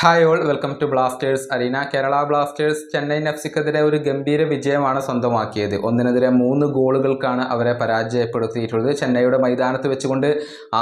Hi all welcome to Blasters arena Kerala Blasters Chennaiyin F സിക്കെതിരെ ഒരു ഗംഭീര വിജയമാണ് സ്വന്തമാക്കിയത്. ഒന്നിനെതിരെ മൂന്ന് ഗോളുകൾക്കാണ് അവരെ പരാജയപ്പെടുത്തിയിട്ടുള്ളത്. ചെന്നൈയുടെ മൈതാനത്ത് വെച്ചുകൊണ്ട്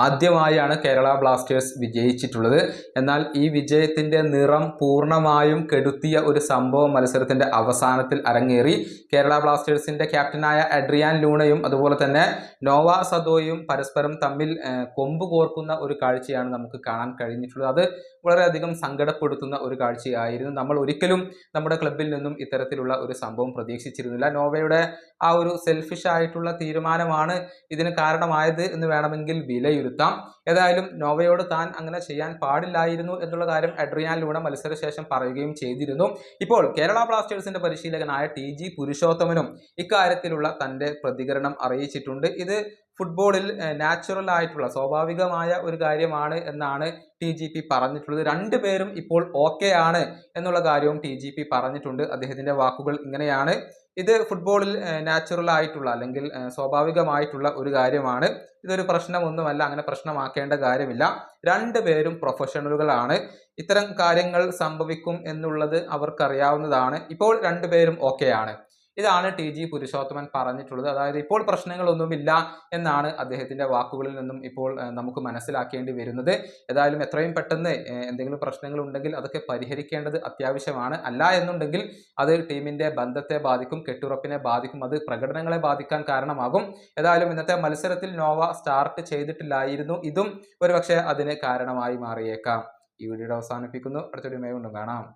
ആദ്യമായാണ് കേരള ബ്ലാസ്റ്റേഴ്സ് വിജയിച്ചിട്ടുള്ളത്. എന്നാൽ ഈ വിജയത്തിന്റെ നിറം പൂർണമായും കെടുത്തിയ ഒരു സംഭവം മത്സരത്തിന്റെ അവസാനത്തിൽ അരങ്ങേറി. കേരള ബ്ലാസ്റ്റേഴ്സിന്റെ ക്യാപ്റ്റനായ അഡ്രിയാൻ ലൂണയും അതുപോലെ തന്നെ നോവ സദോയും പരസ്പരം തമ്മിൽ കൊമ്പ് കോർക്കുന്ന ഒരു കാഴ്ചയാണ് നമുക്ക് കാണാൻ കഴിഞ്ഞിട്ടുള്ളത്. അത് വളരെയധികം സങ്കടപ്പെടുത്തുന്ന ഒരു കാഴ്ചയായിരുന്നു. നമ്മൾ ഒരിക്കലും നമ്മുടെ ക്ലബിൽ നിന്നും ഇത്തരത്തിലുള്ള ഒരു സംഭവം പ്രതീക്ഷിച്ചിരുന്നില്ല. നോവയുടെ ആ ഒരു സെൽഫിഷ് ആയിട്ടുള്ള തീരുമാനമാണ് ഇതിന് കാരണമായത് എന്ന് വേണമെങ്കിൽ വിലയിരുത്താം. ഏതായാലും നോവയോട് താൻ അങ്ങനെ ചെയ്യാൻ പാടില്ലായിരുന്നു എന്നുള്ള കാര്യം അഡ്രിയാൻ ലൂണ മത്സരശേഷം പറയുകയും ചെയ്തിരുന്നു. ഇപ്പോൾ കേരള ബ്ലാസ്റ്റേഴ്സിന്റെ പരിശീലകനായ ടി ജി പുരുഷോത്തമനും ഇക്കാര്യത്തിലുള്ള തന്റെ പ്രതികരണം അറിയിച്ചിട്ടുണ്ട്. ഇത് ഫുട്ബോളിൽ നാച്ചുറൽ ആയിട്ടുള്ള സ്വാഭാവികമായ ഒരു കാര്യമാണ് എന്നാണ് ടി ജി പി പറഞ്ഞിട്ടുള്ളത്. രണ്ടുപേരും ഇപ്പോൾ ഓക്കെ ആണ് എന്നുള്ള കാര്യവും ടി ജി പി പറഞ്ഞിട്ടുണ്ട്. അദ്ദേഹത്തിന്റെ വാക്കുകൾ ഇങ്ങനെയാണ്. ഇത് ഫുട്ബോളിൽ നാച്ചുറൽ ആയിട്ടുള്ള അല്ലെങ്കിൽ സ്വാഭാവികമായിട്ടുള്ള ഒരു കാര്യമാണ്. ഇതൊരു പ്രശ്നമൊന്നുമല്ല അങ്ങനെ പ്രശ്നമാക്കേണ്ട കാര്യമില്ല. രണ്ടുപേരും പ്രൊഫഷണലുകളാണ്. ഇത്തരം കാര്യങ്ങൾ സംഭവിക്കും എന്നുള്ളത് അവർക്കറിയാവുന്നതാണ്. ഇപ്പോൾ രണ്ടുപേരും ഓക്കെയാണ് ഇതാണ് ടി ജി പുരുഷോത്തമൻ പറഞ്ഞിട്ടുള്ളത്. അതായത് ഇപ്പോൾ പ്രശ്നങ്ങളൊന്നുമില്ല എന്നാണ് അദ്ദേഹത്തിന്റെ വാക്കുകളിൽ നിന്നും ഇപ്പോൾ നമുക്ക് മനസ്സിലാക്കേണ്ടി വരുന്നത്. ഏതായാലും എത്രയും പെട്ടെന്ന് എന്തെങ്കിലും പ്രശ്നങ്ങൾ ഉണ്ടെങ്കിൽ അതൊക്കെ പരിഹരിക്കേണ്ടത് അത്യാവശ്യമാണ്. അല്ല എന്നുണ്ടെങ്കിൽ അത് ടീമിന്റെ ബന്ധത്തെ ബാധിക്കും കെട്ടുറപ്പിനെ ബാധിക്കും അത് പ്രകടനങ്ങളെ ബാധിക്കാൻ കാരണമാകും. ഏതായാലും ഇന്നത്തെ മത്സരത്തിൽ നോവ സ്റ്റാർട്ട് ചെയ്തിട്ടില്ലായിരുന്നു. ഇതും ഒരുപക്ഷെ അതിന് കാരണമായി മാറിയേക്കാം. ഈ വീഡിയോ അവസാനിപ്പിക്കുന്നു. അടുത്തൊരു മേ കാണാം.